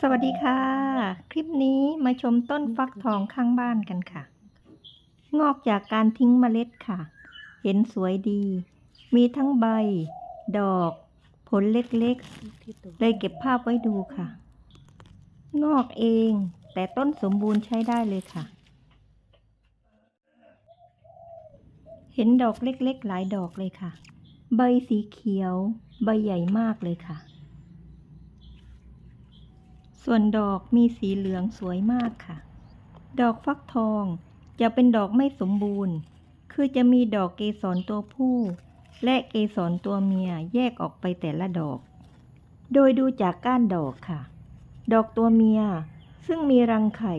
สวัสดีค่ะ คลิปนี้มาชมต้นฟักทองข้างบ้านกันค่ะ งอกจากการทิ้งเมล็ดค่ะ เห็นสวยดี มีทั้งใบ ดอก ผลเล็กๆเลยเก็บภาพไว้ดูค่ะ งอกเองแต่ต้นสมบูรณ์ใช้ได้เลยค่ะ เห็นดอกเล็กๆ หลายดอกเลยค่ะ ใบสีเขียว ใบใหญ่มากเลยค่ะ ส่วนดอกมีสีเหลืองสวยมากค่ะ ดอกฟักทองจะเป็นดอกไม่สมบูรณ์ คือจะมีดอกเกสรตัวผู้ และเกสรตัวเมียแยกออกไปแต่ละดอก โดยดูจากก้านดอกค่ะ ดอกตัวเมียซึ่งมีรังไข่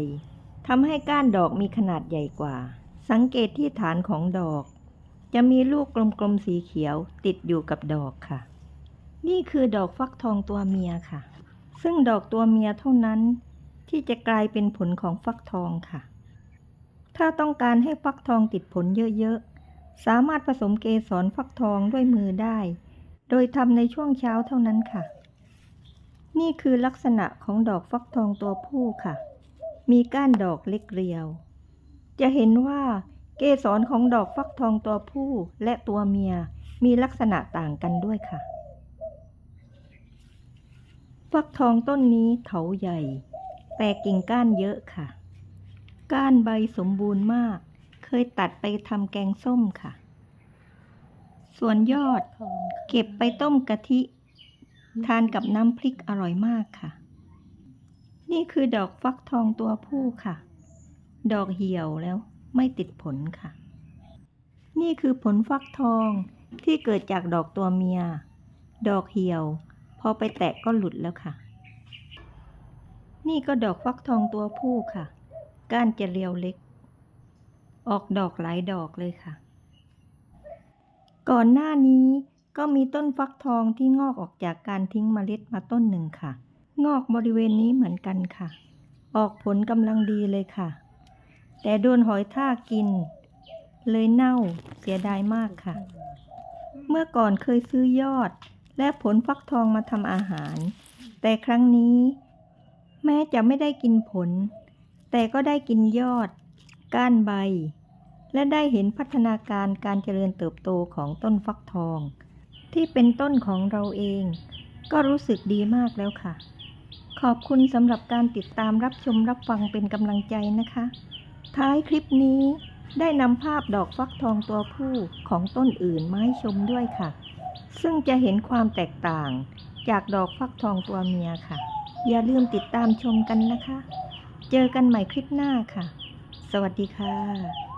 ทำให้ก้านดอกมีขนาดใหญ่กว่า สังเกตที่ฐานของดอก จะมีลูกกลมๆสีเขียวติดอยู่กับดอกค่ะ นี่คือดอกฟักทองตัวเมียค่ะ ซึ่งดอกตัวเมียเท่านั้น ที่จะกลายเป็นผลของฟักทองค่ะ ถ้าต้องการให้ฟักทองติดผลเยอะๆ สามารถผสมเกสรฟักทองด้วยมือได้ โดยทำในช่วงเช้าเท่านั้นค่ะ นี่คือลักษณะของดอกฟักทองตัวผู้ค่ะ มีก้านดอกเล็กเรียว จะเห็นว่าเกสรของดอกฟักทองตัวผู้และตัวเมียมีลักษณะต่างกันด้วยค่ะ ฟักทองต้นนี้เขาใหญ่ แต่กิ่งก้านเยอะค่ะ ก้านใบสมบูรณ์มาก เคยตัดไปทำแกงส้มค่ะ ส่วนยอดเก็บไปต้มกะทิ ทานกับน้ำพริกอร่อยมากค่ะ นี่คือดอกฟักทองตัวผู้ค่ะ ดอกเหี่ยวแล้วไม่ติดผลค่ะ นี่คือผลฟักทองที่เกิดจากดอกตัวเมีย ดอกเหี่ยว พอไปแตะก็หลุดแล้วค่ะ นี่ก็ดอกฟักทองตัวผู้ค่ะ ก้านจะเรียวเล็ก ออกดอกหลายดอกเลยค่ะ ก่อนหน้านี้ก็มีต้นฟักทองที่งอกออกจากการทิ้งเมล็ดมาต้นหนึ่งค่ะ งอกบริเวณนี้เหมือนกันค่ะ ออกผลกำลังดีเลยค่ะ แต่โดนหอยทากกิน เลยเน่าเสียดายมากค่ะ เมื่อก่อนเคยซื้อยอด และผลฟักทองมาทำอาหาร แต่ครั้งนี้ แม้จะไม่ได้กินผล แต่ก็ได้กินยอด ก้านใบ และได้เห็นพัฒนาการการเจริญเติบโตของต้นฟักทอง ที่เป็นต้นของเราเอง ก็รู้สึกดีมากแล้วค่ะ ขอบคุณสำหรับการติดตามรับชมรับฟังเป็นกำลังใจนะคะ ท้ายคลิปนี้ได้นำภาพดอกฟักทองตัวผู้ของต้นอื่นมาให้ชมด้วยค่ะ ซึ่งจะเห็นความแตกต่างจากดอกฟักทองตัวเมียค่ะ อย่าลืมติดตามชมกันนะคะ เจอกันใหม่คลิปหน้าค่ะ สวัสดีค่ะ